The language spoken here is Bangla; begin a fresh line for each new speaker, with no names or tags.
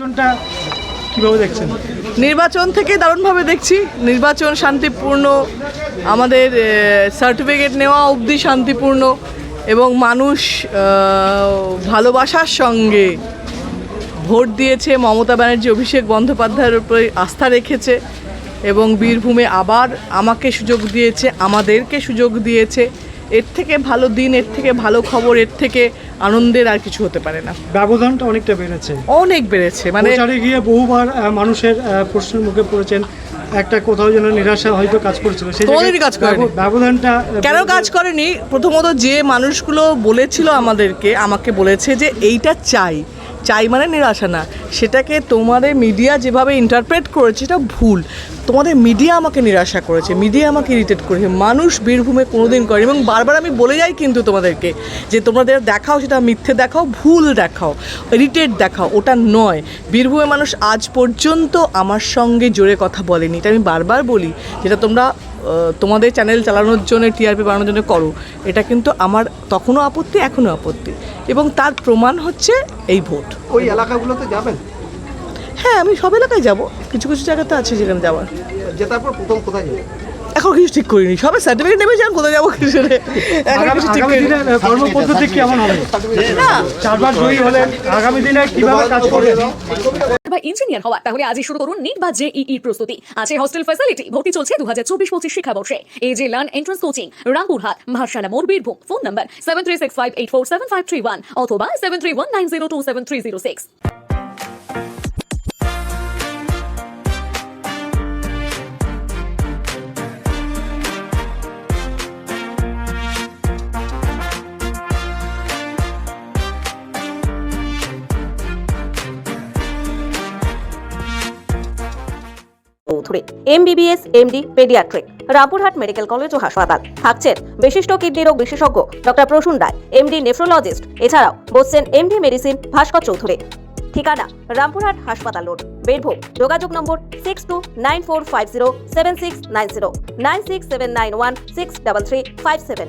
নির্বাচনটা কীভাবে দেখছেন?
নির্বাচন থেকে দারুণভাবে দেখছি। নির্বাচন শান্তিপূর্ণ, আমাদের সার্টিফিকেট নেওয়া অবধি শান্তিপূর্ণ এবং মানুষ ভালোবাসার সঙ্গে ভোট দিয়েছে। মমতা ব্যানার্জি, অভিষেক বন্দ্যোপাধ্যায়ের উপরে আস্থা রেখেছে এবং বীরভূমে আবার আমাকে সুযোগ দিয়েছে, আমাদেরকে সুযোগ দিয়েছে। এর থেকে ভালো দিন এর থেকে ভালো খবর এর থেকে আনন্দের আর কিছু হতে পারে না।
ব্যবধানটা অনেকটা বেড়েছে।
অনেক বেড়েছে মানে
গিয়ে বহুবার মানুষের প্রশ্নের মুখে পড়েছেন একটা কোথাও যেন নিরাশা হয়তো কাজ করছিল সেই
কাজ করেনি।
ব্যবধানটা
কেন কাজ করেনি? প্রথমত যে মানুষগুলো বলেছিল আমাদেরকে আমাকে বলেছে যে এইটা চাই। চাই মানে নিরাশা না। সেটাকে তোমাদের মিডিয়া যেভাবে ইন্টারপ্রেট করেছে এটা ভুল। তোমাদের মিডিয়া আমাকে নিরাশা করেছে মিডিয়া আমাকে ইরিটেট করেছে। মানুষ বীরভূমে কোনোদিন করে এবং বারবার আমি বলে যাই কিন্তু তোমাদেরকে যে তোমাদের দেখাও, সেটা মিথ্যে দেখাও, ভুল দেখাও ইরিটেট দেখাও, ওটা নয়। বীরভূমে মানুষ আজ পর্যন্ত আমার সঙ্গে জোরে কথা বলেনি। এটা আমি বারবার বলি, যেটা তোমরা তোমাদের চ্যানেল চালানোর জন্য টিআরপি বাড়ানোর জন্য করো। এটা কিন্তু আমার তখনও আপত্তি এখনও আপত্তি। এবং তার প্রমাণ হচ্ছে এই ভোট।
ওই এলাকাগুলোতে যাবেন?
হ্যাঁ আমি সব এলাকায় যাব। কিছু কিছু জায়গাতে আছে যেখানে যাওয়ার।
জেতার পর প্রথম কোথায় যাবেন?
এখন কিছু ঠিক করিনি। সবে সার্টিফিকেট নেবে যান কোথায় যাব কিছু এখন কিছু ঠিক করিনি।
কর্মপদ্ধতি কেমন হবে?
না।
চারবার জয়ী হলেন আগামী দিনে কীভাবে কাজ করবেন?
বা ইঞ্জিনিয়ার হওয়া, তাহলে আজই শুরু করুন নিট বা জেইই প্রস্তুতি। আছে হস্টেল ফ্যাসিলিটি ভর্তি চলছে দু হাজার চব্বিশ পঁচিশ শিক্ষাবর্ষে। এই যে learn entrance coaching Rampurhat Mahashala মোড় Birbhum phone number seven three six five eight four seven five three one অথবা seven three one nine zero two seven three zero six
Chowdhury, MBBS, MD, pediatric Rampurhat medical college ও হাসপাতাল। থাকছেন বিশিষ্ট কিডনি রোগ বিশেষজ্ঞ doctor Prasun Roy, MD nephrologist, এছাড়াও বসছেন এমডি মেডিসিন ভাস্কর চৌধুরী। ঠিকানা রামপুরহাট হাসপাতাল রোড, বীরভূম। যোগাযোগ number six two nine four five zero seven six nine zero nine six seven nine one six double three five seven